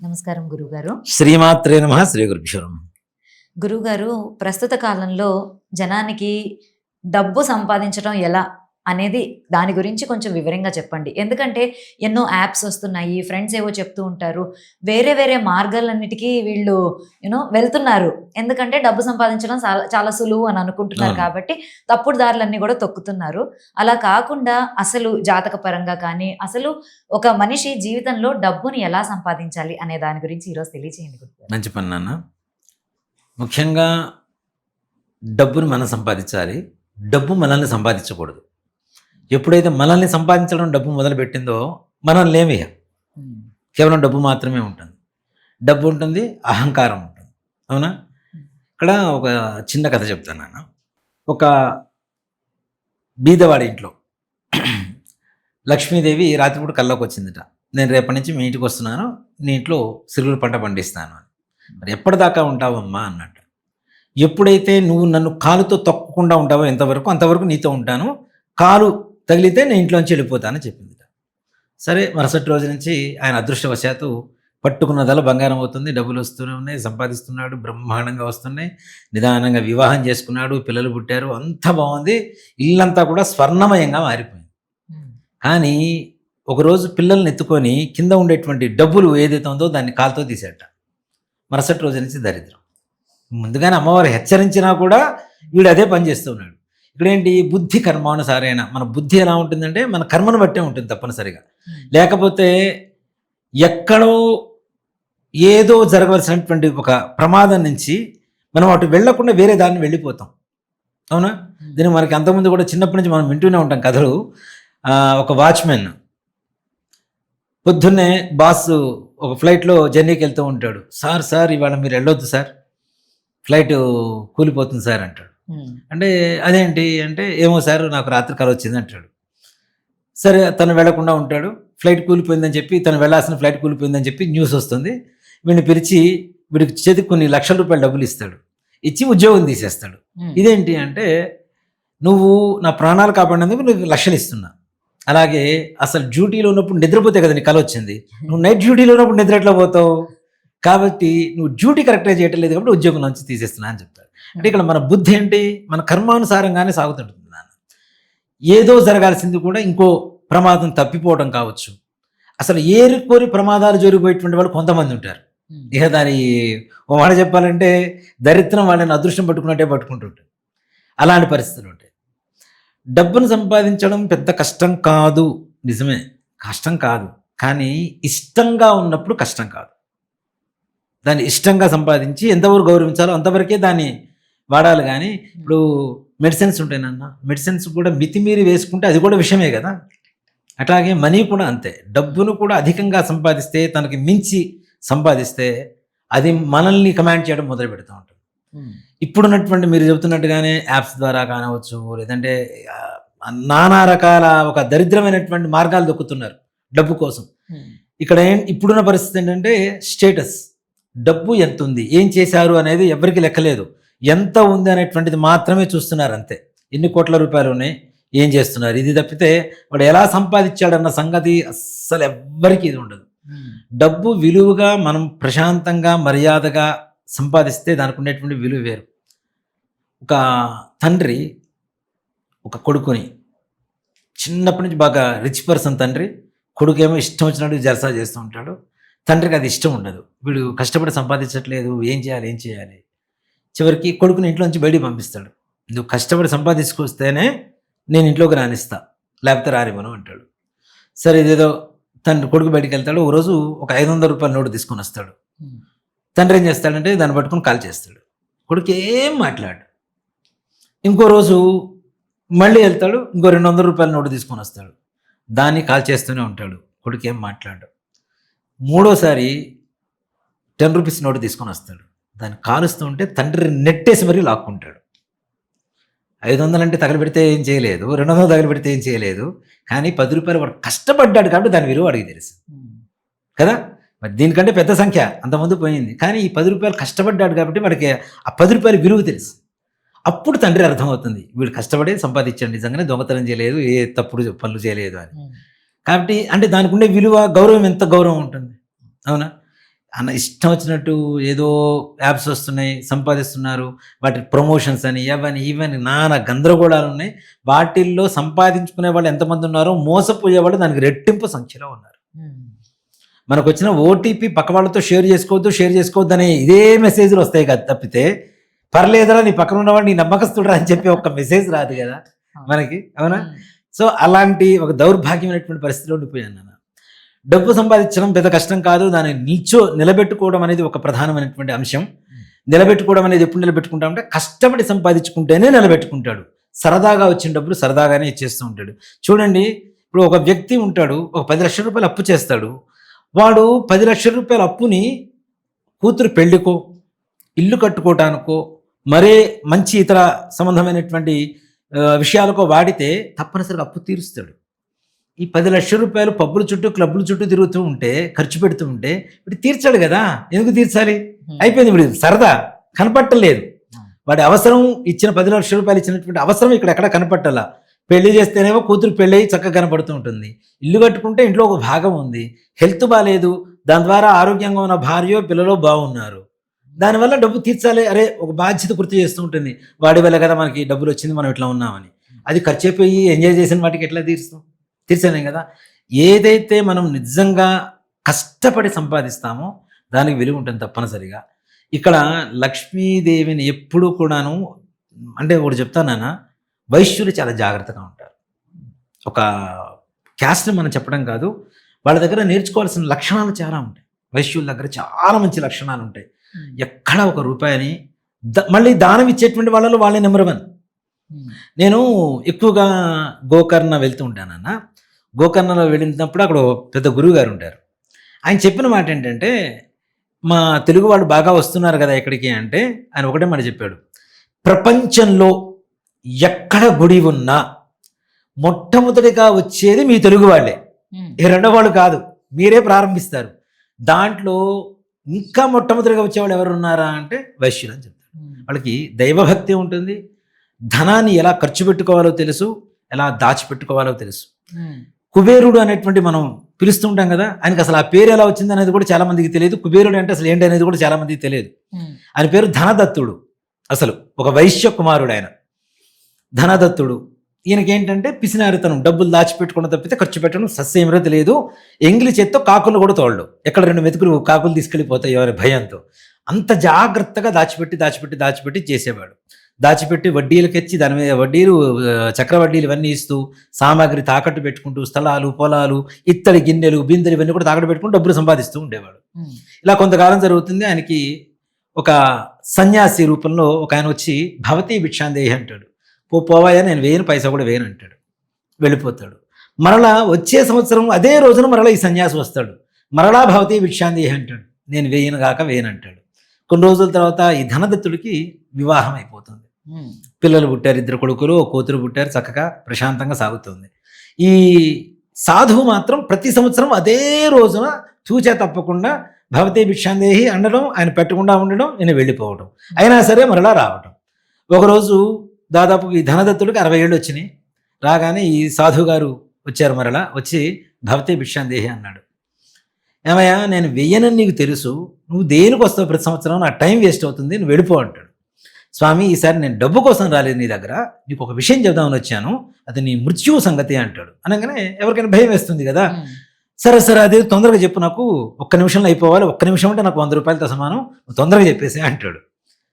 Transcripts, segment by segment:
నమస్కారం గురుగారు శ్రీమాత్రే నమ శ్రీ గురుభ్యో నమః. గురుగారు ప్రస్తుత కాలంలో జనానికి డబ్బు సంపాదించడం ఎలా అనేది దాని గురించి కొంచెం వివరంగా చెప్పండి. ఎందుకంటే ఎన్నో యాప్స్ వస్తున్నాయి ఫ్రెండ్స్ ఏవో చెప్తూ ఉంటారు. వేరే వేరే మార్గాలన్నిటికీ వీళ్ళు యూనో వెళ్తున్నారు. ఎందుకంటే డబ్బు సంపాదించడం చాలా చాలా సులువు అని అనుకుంటున్నారు. కాబట్టి తప్పుడు దారులన్నీ కూడా తొక్కుతున్నారు. అలా కాకుండా అసలు జాతక పరంగా కానీ అసలు ఒక మనిషి జీవితంలో డబ్బుని ఎలా సంపాదించాలి అనే దాని గురించి ఈరోజు తెలియచేయండి మంచి పని నాన్న. ముఖ్యంగా డబ్బును మనం సంపాదించాలి. డబ్బు మనల్ని సంపాదించకూడదు. ఎప్పుడైతే మనల్ని సంపాదించడం డబ్బు మొదలుపెట్టిందో మనం లేమే కేవలం డబ్బు మాత్రమే ఉంటుంది. డబ్బు ఉంటుంది అహంకారం ఉంటుంది. అవునా? ఇక్కడ ఒక చిన్న కథ చెప్తాను నాన్న. ఒక బీదవాడి ఇంట్లో లక్ష్మీదేవి రాత్రిపూట కల్లోకి వచ్చిందిట. నేను రేపటి నుంచి మీ ఇంటికి వస్తున్నాను నీ ఇంట్లో సిరుగురు పంట పండిస్తాను అని. మరి ఎప్పటిదాకా ఉంటావమ్మా అన్నట్టు. ఎప్పుడైతే నువ్వు నన్ను కాలుతో తొక్కకుండా ఉంటావో ఎంతవరకు అంతవరకు నీతో ఉంటాను. కాలు తగిలితే నేను ఇంట్లోంచి వెళ్ళిపోతానని చెప్పింది సరే మరుసటి రోజు నుంచి ఆయన అదృష్టవశాత్తు పట్టుకున్నదల బంగారం అవుతుంది. డబ్బులు వస్తూనే ఉన్నాయి సంపాదిస్తున్నాడు బ్రహ్మాండంగా వస్తున్నాయి. నిదానంగా వివాహం చేసుకున్నాడు పిల్లలు పుట్టారు అంత బాగుంది. ఇల్లంతా కూడా స్వర్ణమయంగా మారిపోయింది. కానీ ఒకరోజు పిల్లల్ని ఎత్తుకొని కింద ఉండేటువంటి డబ్బులు ఏదైతే ఉందో దాన్ని కాలుతో తీసేట. మరుసటి రోజు నుంచి దరిద్రం. ముందుగానే అమ్మవారు హెచ్చరించినా కూడా వీడు అదే పని చేస్తూ ఇక్కడేంటి బుద్ధి కర్మానుసారైన మన బుద్ధి ఎలా ఉంటుందంటే మన కర్మను బట్టే ఉంటుంది తప్పనిసరిగా. లేకపోతే ఎక్కడో ఏదో జరగవలసినటువంటి ఒక ప్రమాదం నుంచి మనం అటు వెళ్ళకుండా వేరే దాన్ని వెళ్ళిపోతాం. అవునా? దీనికి మనకి అంతకుముందు కూడా చిన్నప్పటి నుంచి మనం వింటూనే ఉంటాం కథలు. ఒక వాచ్మెన్. పొద్దున్నే బాస్ ఒక ఫ్లైట్లో జర్నీకి వెళ్తూ ఉంటాడు. సార్ సార్ ఇవాళ మీరు వెళ్ళొద్దు సార్. ఫ్లైట్ కూలిపోతుంది సార్ అంటాడు. అంటే అదేంటి అంటే ఏమో సార్ నాకు రాత్రి కల వచ్చింది అంటాడు. సరే తను వెళ్ళకుండా ఉంటాడు. ఫ్లైట్ కూలిపోయిందని చెప్పి తను వెళ్ళాల్సిన ఫ్లైట్ కూలిపోయిందని చెప్పి న్యూస్ వస్తుంది. వీడిని పిలిచి వీడికి చేతికి కొన్ని లక్షల రూపాయలు డబ్బులు ఇస్తాడు. ఇచ్చి ఉద్యోగం తీసేస్తాడు. ఇదేంటి అంటే నువ్వు నా ప్రాణాలు కాపాడినందుకు నీకు లక్షలు ఇస్తున్నా. అలాగే అసలు డ్యూటీలో ఉన్నప్పుడు నిద్రపోతే కదా నీ కల వచ్చింది. నువ్వు నైట్ డ్యూటీలో ఉన్నప్పుడు నిద్ర ఎట్లా పోతావు? కాబట్టి నువ్వు డ్యూటీ కరెక్ట్గా చేయటం లేదు కాబట్టి ఉద్యోగం నుంచి తీసేస్తున్నా అని చెప్తారు అంటే ఇక్కడ మన బుద్ధి ఏంటి? మన కర్మానుసారంగానే సాగుతుంటుంది నాన్న. ఏదో జరగాల్సింది కూడా ఇంకో ప్రమాదం తప్పిపోవడం కావచ్చు. అసలు ఏరుకోరి ప్రమాదాలు జరిగిపోయేటువంటి వాళ్ళు కొంతమంది ఉంటారు. ఇక దాని ఓ మాట చెప్పాలంటే దరిద్రం వాళ్ళని అదృష్టం పట్టుకున్నట్టే పట్టుకుంటుంటారు అలాంటి పరిస్థితులు ఉంటాయి. డబ్బును సంపాదించడం పెద్ద కష్టం కాదు. నిజమే. కష్టం కాదు. కానీ ఇష్టంగా ఉన్నప్పుడు కష్టం కాదు. దాన్ని ఇష్టంగా సంపాదించి ఎంతవరకు గౌరవించాలో అంతవరకే దాన్ని వాడాలి కానీ ఇప్పుడు మెడిసిన్స్ ఉంటాయి నాన్న. మెడిసిన్స్ కూడా మితిమీరి వేసుకుంటే అది కూడా విషయమే కదా. అట్లాగే మనీ కూడా అంతే. డబ్బును కూడా అధికంగా సంపాదిస్తే తనకి మించి సంపాదిస్తే అది మనల్ని కమాండ్ చేయడం మొదలు పెడుతూ ఉంటుంది. ఇప్పుడున్నటువంటి మీరు చెబుతున్నట్టుగానే యాప్స్ ద్వారా కానవచ్చు లేదంటే నానా రకాల ఒక దరిద్రమైనటువంటి మార్గాలు దొక్కుతున్నారు డబ్బు కోసం. ఇక్కడ ఏం ఇప్పుడున్న పరిస్థితి ఏంటంటే స్టేటస్. డబ్బు ఎంత ఉంది ఏం చేశారు అనేది ఎవరికి లెక్కలేదు. ఎంత ఉంది అనేటువంటిది మాత్రమే చూస్తున్నారు అంతే. ఎన్ని కోట్ల రూపాయలు ఉన్నాయి? ఏం చేస్తున్నారు? ఇది తప్పితే వాడు ఎలా సంపాదించాడన్న సంగతి అస్సలు ఎవ్వరికి ఇది ఉండదు. డబ్బు విలువగా మనం ప్రశాంతంగా మర్యాదగా సంపాదిస్తే దానికి ఉండేటువంటి విలువ వేరు. ఒక తండ్రి ఒక కొడుకుని చిన్నప్పటి నుంచి బాగా రిచ్ పర్సన్ తండ్రి కొడుకేమో ఇష్టం వచ్చినట్టు జలసా చేస్తూ ఉంటాడు. తండ్రికి అది ఇష్టం ఉండదు. వీడు కష్టపడి సంపాదించట్లేదు ఏం చేయాలి ఏం చేయాలి? చివరికి కొడుకుని ఇంట్లోంచి బయటికి పంపిస్తాడు. నువ్వు కష్టపడి సంపాదించుకొస్తేనే నేను ఇంట్లోకి రానిస్తా లేకపోతే రారేమను అంటాడు. సరే ఇదేదో తండ్రి కొడుకు బయటికి వెళ్తాడు ఓ రోజు ఒక ఐదు వందల రూపాయల నోటు తీసుకొని వస్తాడు. తండ్రి ఏం చేస్తాడంటే దాన్ని పట్టుకొని కాల్ చేస్తాడు. కొడుకు ఏం మాట్లాడు. ఇంకో రోజు మళ్ళీ వెళ్తాడు ఇంకో రెండు వందల రూపాయల నోటు తీసుకొని వస్తాడు. దాన్ని కాల్ చేస్తూనే ఉంటాడు. కొడుకు ఏం మాట్లాడు. మూడోసారి టెన్ రూపీస్ నోటు తీసుకొని వస్తాడు. దాన్ని కాలుస్తూ ఉంటే తండ్రి నెట్టేసి మరీ లాక్కుంటాడు. ఐదు వందలు అంటే తగలబెడితే ఏం చేయలేదు రెండు వందలు తగలబెడితే ఏం చేయలేదు కానీ పది రూపాయలు వాడు కష్టపడ్డాడు కాబట్టి దాని విలువ వాడికి తెలుసు. కదా? మరి దీనికంటే పెద్ద సంఖ్య అంతమంది పోయింది. కానీ ఈ పది రూపాయలు కష్టపడ్డాడు కాబట్టి వాడికి ఆ పది రూపాయల విలువ తెలుసు. అప్పుడు తండ్రి అర్థమవుతుంది వీడు కష్టపడి సంపాదించాడు నిజంగానే దొంగతనం చేయలేదు ఏ తప్పుడు పనులు చేయలేదు అని. కాబట్టి అంటే దానికి ఉండే విలువ గౌరవం ఎంత గౌరవం ఉంటుంది? అవునా? అన్న ఇష్టం వచ్చినట్టు ఏదో యాప్స్ వస్తున్నాయి సంపాదిస్తున్నారు. వాటి ప్రమోషన్స్ అని అవని ఇవని నానా గందరగోళాలు ఉన్నాయి. వాటిల్లో సంపాదించుకునే వాళ్ళు ఎంతమంది ఉన్నారో మోసపోయే వాళ్ళు దానికి రెట్టింపు సంఖ్యలో ఉన్నారు. మనకు వచ్చిన ఓటీపీ పక్క వాళ్ళతో షేర్ చేసుకోవద్దు షేర్ చేసుకోవద్దు అనే ఇదే మెసేజ్లు వస్తాయి కదా తప్పితే పర్లేదురా నీ పక్కన ఉన్నవాడు నీ నమ్మకస్తుడు అని చెప్పి ఒక మెసేజ్ రాదు కదా మనకి అవునా? సో అలాంటి ఒక దౌర్భాగ్యమైనటువంటి పరిస్థితిలో ఉండిపోయాను డబ్బు సంపాదించడం పెద్ద కష్టం కాదు. దాన్ని నిల్చో నిలబెట్టుకోవడం అనేది ఒక ప్రధానమైనటువంటి అంశం. నిలబెట్టుకోవడం అనేది ఎప్పుడు నిలబెట్టుకుంటామంటే కష్టపడి సంపాదించుకుంటేనే నిలబెట్టుకుంటాడు. సరదాగా వచ్చిన డబ్బులు సరదాగానే ఇచ్చేస్తూ ఉంటాడు. చూడండి ఇప్పుడు ఒక వ్యక్తి ఉంటాడు ఒక పది లక్షల రూపాయలు అప్పు చేస్తాడు. వాడు పది లక్షల రూపాయల అప్పుని కూతురు పెళ్ళికో ఇల్లు కట్టుకోవటానికో మరే మంచి ఇతర సంబంధమైనటువంటి విషయాలకో వాడితే తప్పనిసరిగా అప్పు తీరుస్తాడు. ఈ పది లక్షల రూపాయలు పబ్బుల చుట్టూ క్లబ్బుల చుట్టూ తిరుగుతూ ఉంటే ఖర్చు పెడుతూ ఉంటే ఇప్పుడు తీర్చాడు కదా ఎందుకు తీర్చాలి? అయిపోయింది ఇప్పుడు సరదా కనపట్టలేదు. వాడి అవసరం ఇచ్చిన పది లక్షల రూపాయలు ఇచ్చినటువంటి అవసరం ఇక్కడ ఎక్కడ కనపట్టాల? పెళ్ళి చేస్తేనేమో కూతురు పెళ్ళి చక్కగా కనపడుతూ ఉంటుంది. ఇల్లు కట్టుకుంటే ఇంట్లో ఒక భాగం ఉంది. హెల్త్ బాగాలేదు దాని ద్వారా ఆరోగ్యంగా ఉన్న భార్య పిల్లలు బాగున్నారు. దానివల్ల డబ్బు తీర్చాలి. అరే ఒక బాధ్యత గుర్తు చేస్తూ ఉంటుంది. వాడి వల్ల కదా మనకి డబ్బులు వచ్చింది మనం ఇట్లా ఉన్నామని. అది ఖర్చు అయిపోయి ఎంజాయ్ చేసిన వాటికి ఎట్లా తీరుస్తాం? తీర్చలేం కదా? ఏదైతే మనం నిజంగా కష్టపడి సంపాదిస్తామో దానికి విలువ ఉంటుంది తప్పనిసరిగా. ఇక్కడ లక్ష్మీదేవిని ఎప్పుడూ కూడాను అంటే ఒకటి చెప్తానా వైశ్యులు చాలా జాగ్రత్తగా ఉంటారు. ఒక క్యాస్ట్ని మనం చెప్పడం కాదు వాళ్ళ దగ్గర నేర్చుకోవాల్సిన లక్షణాలు చాలా ఉంటాయి. వైశ్యుల దగ్గర చాలా మంచి లక్షణాలు ఉంటాయి. ఎక్కడ ఒక రూపాయని ద- మళ్ళీ దానం ఇచ్చేటువంటి వాళ్ళలో వాళ్ళే నెంబర్ వన్. నేను ఎక్కువగా గోకర్ణ వెళ్తూ ఉంటానన్న గోకర్ణలో వెళ్ళినప్పుడు అక్కడ పెద్ద గురువు గారు ఉంటారు. ఆయన చెప్పిన మాట ఏంటంటే మా తెలుగు వాళ్ళు బాగా వస్తున్నారు కదా ఎక్కడికి అంటే ఆయన ఒకటే మాట చెప్పాడు. ప్రపంచంలో ఎక్కడ గుడి ఉన్నా మొట్టమొదటిగా వచ్చేది మీ తెలుగు వాళ్ళే. ఈ రెండో వాళ్ళు కాదు మీరే ప్రారంభిస్తారు. దాంట్లో ఇంకా మొట్టమొదటిగా వచ్చేవాళ్ళు ఎవరు ఉన్నారా అంటే వైశ్యులు అని చెప్తారు వాళ్ళకి దైవభక్తి ఉంటుంది ధనాన్ని ఎలా ఖర్చు పెట్టుకోవాలో తెలుసు ఎలా దాచిపెట్టుకోవాలో తెలుసు. కుబేరుడు అనేటువంటి మనం పిలుస్తుంటాం కదా ఆయనకి అసలు ఆ పేరు ఎలా వచ్చింది అనేది కూడా చాలా మందికి తెలియదు. కుబేరుడు అంటే అసలు ఏంటి అనేది కూడా చాలా మందికి తెలియదు. ఆయన పేరు ధనదత్తుడు. అసలు ఒక వైశ్య కుమారుడు ఆయన. ధనదత్తుడు. ఈయనకి ఏంటంటే పిసినారితనం డబ్బులు దాచిపెట్టుకున్న తప్పితే ఖర్చు పెట్టడం సస్యమరో తెలియదు. ఎంగిలి చేత్తో కాకులు కూడా తోళ్ళు ఎక్కడ రెండు మెతుకులు కాకులు తీసుకెళ్ళిపోతాయో అనే భయంతో. అంత జాగ్రత్తగా దాచిపెట్టి దాచిపెట్టి దాచిపెట్టి చేసేవాడు. దాచిపెట్టి వడ్డీలకు ఎచ్చి దాని మీద వడ్డీలు చక్రవడ్డీలు ఇవన్నీ ఇస్తూ సామాగ్రి తాకట్టు పెట్టుకుంటూ స్థలాలు పొలాలు ఇత్తడి గిన్నెలు బిందెలు ఇవన్నీ కూడా తాకట్టు పెట్టుకుంటూ డబ్బులు సంపాదిస్తూ ఉండేవాడు. ఇలా కొంతకాలం జరుగుతుంది ఆయనకి ఒక సన్యాసి రూపంలో ఒక ఆయన వచ్చి భవతి భిక్షాందేహి అంటాడు. పో పోవాయా నేను వేయను పైసా కూడా వేయను అంటాడు. వెళ్ళిపోతాడు. మరలా వచ్చే సంవత్సరం అదే రోజున మరలా ఈ సన్యాసి వస్తాడు. మరలా భవతి భిక్షాందేహి అంటాడు. నేను వేయను కాక వేయను అంటాడు. కొన్ని రోజుల తర్వాత ఈ ధనదత్తుడికి వివాహం అయిపోతుంది. పిల్లలు పుట్టారు ఇద్దరు కొడుకులు ఓ కూతురు పుట్టారు చక్కగా ప్రశాంతంగా సాగుతుంది. ఈ సాధువు మాత్రం ప్రతి సంవత్సరం అదే రోజున చూచే తప్పకుండా భవతే భిక్షాందేహి అనడం ఆయన పెట్టకుండా ఉండడం ఈయన వెళ్ళిపోవడం అయినా సరే మరలా రావటం. ఒకరోజు దాదాపు ఈ ధనదత్తుడికి అరవై ఏళ్ళు వచ్చినాయి. రాగానే ఈ సాధువు గారు వచ్చారు మరలా వచ్చి భవతే భిక్షాందేహి అన్నాడు. ఏమయ్యా నేను వెయ్యనని నీకు తెలుసు నువ్వు దేనికి వస్తావు ప్రతి సంవత్సరం నా టైం వేస్ట్ అవుతుంది నువ్వు వెళ్ళిపో అంటాడు. స్వామి ఈసారి నేను డబ్బు కోసం రాలేదు నీ దగ్గర. నీకు ఒక విషయం చెబుదామని వచ్చాను. అది నీ మృత్యువు సంగతి అంటాడు. అనగానే ఎవరికైనా భయం వేస్తుంది కదా. సరే సరే అదే తొందరగా చెప్పు నాకు. ఒక్క నిమిషంలో అయిపోవాలి. ఒక్క నిమిషం అంటే నాకు వంద రూపాయలతో సమానం. తొందరగా చెప్పేసి అంటాడు.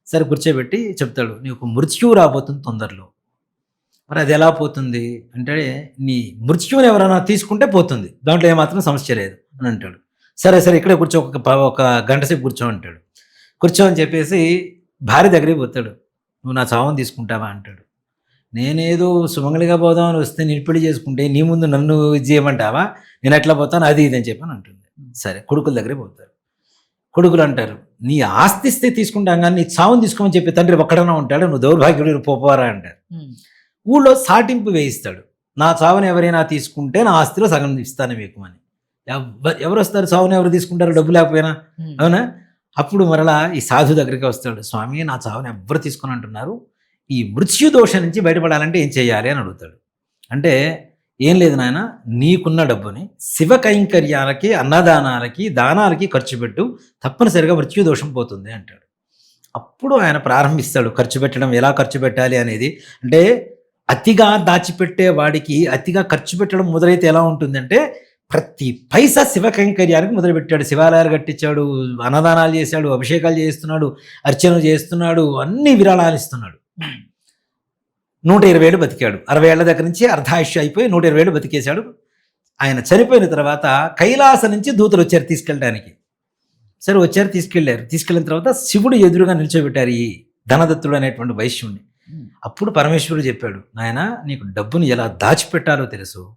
సరే కూర్చోబెట్టి చెప్తాడు. నీకు మృత్యువు రాబోతుంది తొందరలో. మరి అది ఎలా పోతుంది? అంటే నీ మృత్యువుని ఎవరైనా తీసుకుంటే పోతుంది. దాంట్లో ఏమాత్రం సమస్య లేదు అని అంటాడు. సరే సరే ఇక్కడే కూర్చో. ఒక ఒక గంట సేపు కూర్చో అంటాడు. కూర్చో అని చెప్పేసి భార్య దగ్గరికి పోతాడు. నువ్వు నా చావుని తీసుకుంటావా? అంటాడు. నేనేదో సుమంగళిగా పోదామని వస్తే నేను పెళ్ళి చేసుకుంటే నీ ముందు నన్ను ఇది చేయమంటావా? నేను ఎట్లా పోతాను? అది ఇది అని చెప్పని అంటుంది. సరే కొడుకుల దగ్గరే పోతారు. కొడుకులు అంటారు నీ ఆస్తి ఇస్తే తీసుకుంటాం కానీ నీ చావుని తీసుకోమని చెప్పి తండ్రి ఒక్కడన్నా ఉంటాడు? నువ్వు దౌర్భాగ్యుడు పోపోరా? అంటారు. ఊళ్ళో సాటింపు వేయిస్తాడు. నా చావుని ఎవరైనా తీసుకుంటే నా ఆస్తిలో సగం ఇస్తాను మీకు అని. ఎవ- ఎవరు వస్తారు? చావుని ఎవరు తీసుకుంటారు? డబ్బు లేకపోయినా. అవునా? అప్పుడు మరలా ఈ సాధు దగ్గరికి వస్తాడు స్వామి నా చావుని ఎవ్వరు తీసుకొని అంటున్నారు. ఈ మృత్యు దోషం నుంచి బయటపడాలంటే ఏం చేయాలి? అని అడుగుతాడు. అంటే ఏం లేదు నాయన నీకున్న డబ్బుని శివ కైంకర్యాలకి అన్నదానాలకి దానాలకి ఖర్చు పెట్టు తప్పనిసరిగా మృత్యు దోషం పోతుంది అంటాడు. అప్పుడు ఆయన ప్రారంభిస్తాడు ఖర్చు పెట్టడం ఎలా ఖర్చు పెట్టాలి? అనేది. అంటే అతిగా దాచిపెట్టే వాడికి అతిగా ఖర్చు పెట్టడం మొదలైతే ఎలా ఉంటుందంటే ప్రతి పైసా శివ కైంకర్యానికి మొదలుపెట్టాడు. శివాలయాలు కట్టించాడు అన్నదానాలు చేశాడు అభిషేకాలు చేస్తున్నాడు అర్చనలు చేస్తున్నాడు అన్ని విరాళాలు ఇస్తున్నాడు. నూట ఇరవై ఏళ్ళు బతికాడు. అరవై ఏళ్ళ దగ్గర నుంచి అర్ధాయుష్య అయిపోయి నూట ఇరవై ఏళ్ళు బతికేశాడు. ఆయన చనిపోయిన తర్వాత కైలాస నుంచి దూతలు వచ్చారు తీసుకెళ్ళడానికి. సరే వచ్చారు తీసుకెళ్ళారు తీసుకెళ్ళిన తర్వాత శివుడు ఎదురుగా నిల్చోబెట్టారు ఈ ధనదత్తుడు అనేటువంటి వైశ్యుణ్ణి. అప్పుడు పరమేశ్వరుడు చెప్పాడు నాయన నీకు డబ్బును ఎలా దాచిపెట్టాలో తెలుసు.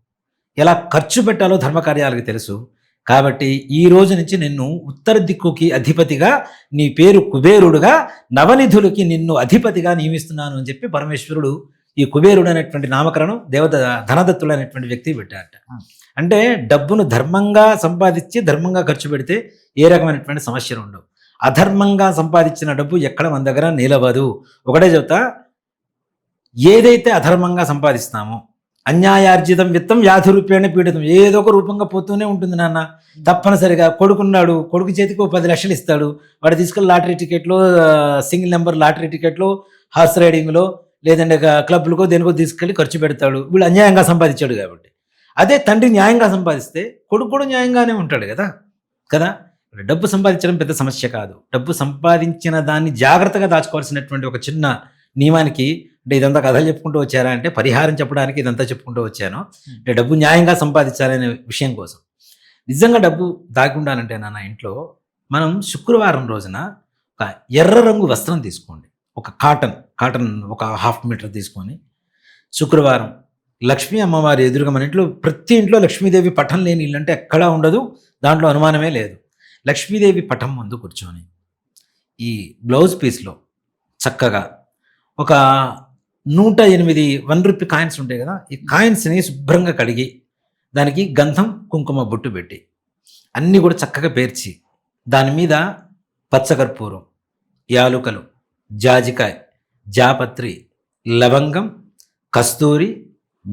ఎలా ఖర్చు పెట్టాలో ధర్మకార్యాలకు తెలుసు. కాబట్టి ఈ రోజు నుంచి నిన్ను ఉత్తర దిక్కుకి అధిపతిగా నీ పేరు కుబేరుడుగా నవనిధులకి నిన్ను అధిపతిగా నియమిస్తున్నాను అని చెప్పి పరమేశ్వరుడు ఈ కుబేరుడు అనేటువంటి నామకరణం దేవత ధనదత్తుడు అనేటువంటి వ్యక్తి పెట్టారట. అంటే డబ్బును ధర్మంగా సంపాదించి ధర్మంగా ఖర్చు పెడితే ఏ రకమైనటువంటి సమస్యలు ఉండవు. అధర్మంగా సంపాదించిన డబ్బు ఎక్కడ మన దగ్గర నిలవదు. ఒకటే చెబుతా ఏదైతే అధర్మంగా సంపాదిస్తామో అన్యాయార్జితం విత్తం వ్యాధి రూపేణ పీడితం. ఏదో ఒక రూపంగా పోతూనే ఉంటుంది నాన్న. తప్పనిసరిగా కొడుకున్నాడు కొడుకు చేతికి ఒక పది లక్షలు ఇస్తాడు. వాడు తీసుకెళ్ళి లాటరీ టికెట్లో సింగిల్ నెంబర్ లాటరీ టికెట్లో హార్స్ రైడింగ్లో లేదంటే క్లబ్లకో దేనికో తీసుకెళ్ళి ఖర్చు పెడతాడు. వీళ్ళు అన్యాయంగా సంపాదించాడు కాబట్టి. అదే తండ్రి న్యాయంగా సంపాదిస్తే కొడుకు కూడా న్యాయంగానే ఉంటాడు కదా? కదా? డబ్బు సంపాదించడం పెద్ద సమస్య కాదు. డబ్బు సంపాదించిన దాన్ని జాగ్రత్తగా దాచుకోవాల్సినటువంటి ఒక చిన్న నియమానికి అంటే ఇదంతా కథలు చెప్పుకుంటూ వచ్చారా అంటే పరిహారం చెప్పడానికి ఇదంతా చెప్పుకుంటూ వచ్చాను. అంటే డబ్బు న్యాయంగా సంపాదించాలనే విషయం కోసం. నిజంగా డబ్బు దాగి ఉండాలంటే నాన్న ఇంట్లో మనం శుక్రవారం రోజున ఒక ఎర్ర రంగు వస్త్రం తీసుకోండి. ఒక కాటన్ కాటన్ ఒక హాఫ్ మీటర్ తీసుకొని శుక్రవారం లక్ష్మీ అమ్మవారి ఎదురుగా మన ఇంట్లో ప్రతి ఇంట్లో లక్ష్మీదేవి పటం లేని ఇల్లు అంటే ఎక్కడా ఉండదు దాంట్లో అనుమానమే లేదు. లక్ష్మీదేవి పటం ముందు కూర్చొని ఈ బ్లౌజ్ పీస్లో చక్కగా ఒక నూట ఎనిమిది వన్ రూపీ కాయిన్స్ ఉంటాయి కదా ఈ కాయిన్స్ని శుభ్రంగా కడిగి దానికి గంధం కుంకుమ బొట్టు పెట్టి అన్నీ కూడా చక్కగా పేర్చి దాని మీద పచ్చకర్పూరం యాలుకలు జాజికాయ జాపత్రి లవంగం కస్తూరి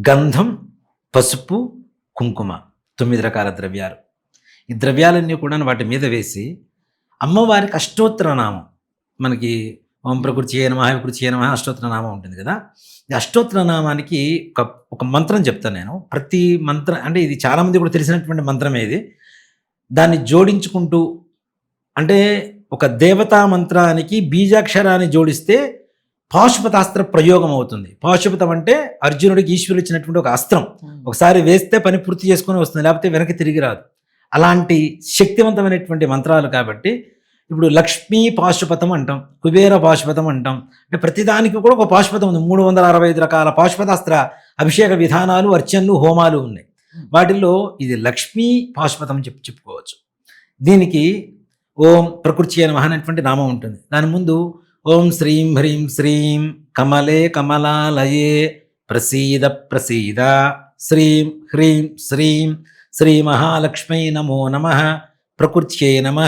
గంధం పసుపు కుంకుమ తొమ్మిది రకాల ద్రవ్యాలు. ఈ ద్రవ్యాలన్నీ కూడా వాటి మీద వేసి అమ్మవారికి అష్టోత్తర నామం మనకి ఓం ప్రకృతి నమ వికృతి నమ అష్టోత్తర నామం ఉంటుంది కదా. ఈ అష్టోత్తర నామానికి ఒక ఒక మంత్రం చెప్తాను నేను. ప్రతి మంత్రం అంటే ఇది చాలామంది కూడా తెలిసినటువంటి మంత్రమే ఇది. దాన్ని జోడించుకుంటూ అంటే ఒక దేవతా మంత్రానికి బీజాక్షరాన్ని జోడిస్తే పాశుపతాస్త్ర ప్రయోగం అవుతుంది. పాశుపతం అంటే అర్జునుడికి ఈశ్వరుడు ఇచ్చినటువంటి ఒక అస్త్రం. ఒకసారి వేస్తే పని పూర్తి చేసుకొని వస్తుంది లేకపోతే వెనక్కి తిరిగి రాదు. అలాంటి శక్తివంతమైనటువంటి మంత్రాలు కాబట్టి ఇప్పుడు లక్ష్మీ పాశుపతం అంటాం కుబేర పాశుపతం అంటాం. అంటే ప్రతిదానికి కూడా ఒక పాశుపతం ఉంది. మూడు వందల అరవై ఐదు రకాల పాశుపతాస్త్ర అభిషేక విధానాలు అర్చనలు హోమాలు ఉన్నాయి. వాటిల్లో ఇది లక్ష్మీ పాశుపతం చెప్పి చెప్పుకోవచ్చు. దీనికి ఓం ప్రకృతి అని అనేటువంటి నామం ఉంటుంది. దాని ముందు ఓం శ్రీం హ్రీం శ్రీం కమలే కమలాలయే ప్రసీద ప్రసీద. శ్రీం హ్రీం శ్రీం శ్రీ మహాలక్ష్మీ నమో నమ. ప్రకృత్యై నమ.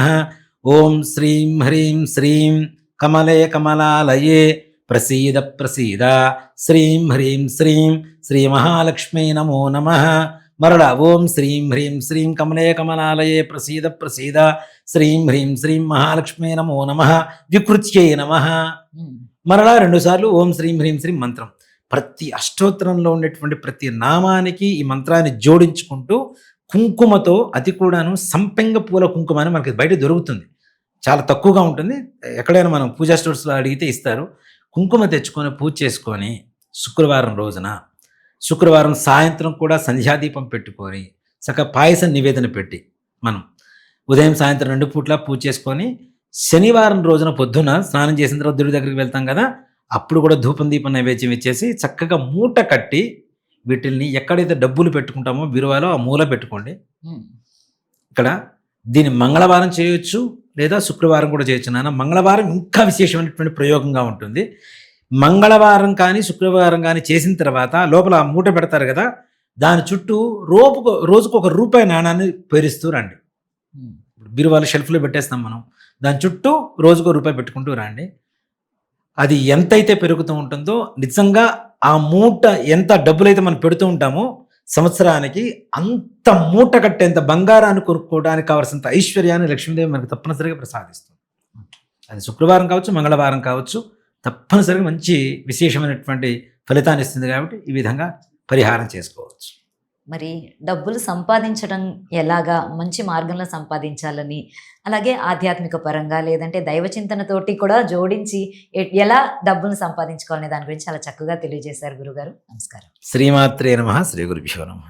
ఓం శ్రీం హ్రీం శ్రీం కమలే కమలాలయే ప్రసీద ప్రసీద. శ్రీం హ్రీం శ్రీం శ్రీ మహాలక్ష్మీ నమో నమ. మరల ఓం శ్రీం హ్రీం శ్రీం కమలే కమలాలయే ప్రసీద ప్రసీద. శ్రీం హ్రీం శ్రీం మహాలక్ష్మీ నమో నమ. వికృత్యై నమ. మరలా రెండుసార్లు ఓం శ్రీం హ్రీం శ్రీం మంత్రం. ప్రతి అష్టోత్తరంలో ఉండేటువంటి ప్రతి నామానికి ఈ మంత్రాన్ని జోడించుకుంటూ కుంకుమతో అది కూడాను సంపెంగ పూల కుంకుమ అని మనకి బయట దొరుకుతుంది. చాలా తక్కువగా ఉంటుంది. ఎక్కడైనా మనం పూజా స్టోర్స్లో అడిగితే ఇస్తారు. కుంకుమ తెచ్చుకొని పూజ చేసుకొని శుక్రవారం రోజున శుక్రవారం సాయంత్రం కూడా సంధ్యాదీపం పెట్టుకొని చక్క పాయసం నివేదన పెట్టి మనం ఉదయం సాయంత్రం రెండు పూట్ల పూజ చేసుకొని శనివారం రోజున పొద్దున స్నానం చేసిన తర్వాత దేవుడి దగ్గరికి వెళ్తాం కదా అప్పుడు కూడా ధూపం దీపం నైవేద్యం ఇచ్చేసి చక్కగా మూట కట్టి వీటిల్ని ఎక్కడైతే డబ్బులు పెట్టుకుంటామో బీరువాలో ఆ మూల పెట్టుకోండి. ఇక్కడ దీన్ని మంగళవారం చేయొచ్చు లేదా శుక్రవారం కూడా చేయొచ్చు నాన్న. మంగళవారం ఇంకా విశేషమైనటువంటి ప్రయోగంగా ఉంటుంది. మంగళవారం కానీ శుక్రవారం కానీ చేసిన తర్వాత లోపల ఆ మూట పెడతారు కదా దాని చుట్టూ రోపుకు రోజుకు ఒక రూపాయి నాణాన్ని పేరుస్తూ రండి. ఇప్పుడు బీరువాలు షెల్ఫ్లో పెట్టేస్తాం మనం. దాని చుట్టూ రోజుకో రూపాయి పెట్టుకుంటూ రండి. అది ఎంతైతే పెరుగుతూ ఉంటుందో నిజంగా ఆ మూట ఎంత డబ్బులైతే మనం పెడుతూ ఉంటామో సంవత్సరానికి అంత మూట కట్టేంత బంగారాన్ని కొనుక్కోవడానికి కావాల్సినంత ఐశ్వర్యాన్ని లక్ష్మీదేవి మనకు తప్పనిసరిగా ప్రసాదిస్తుంది. అది శుక్రవారం కావచ్చు మంగళవారం కావచ్చు తప్పనిసరిగా మంచి విశేషమైనటువంటి ఫలితాన్ని ఇస్తుంది కాబట్టి ఈ విధంగా పరిహారం చేసుకోవచ్చు. మరి డబ్బులు సంపాదించడం ఎలాగా? మంచి మార్గంలో సంపాదించాలని అలాగే ఆధ్యాత్మిక పరంగా లేదంటే దైవ చింతనతోటి కూడా జోడించి ఎలా డబ్బులు సంపాదించుకోవాలనే దాని గురించి చాలా చక్కగా తెలియజేశారు గురుగారు. నమస్కారం. శ్రీమాత్రే నమ శ్రీ గురుభ్యో నమ.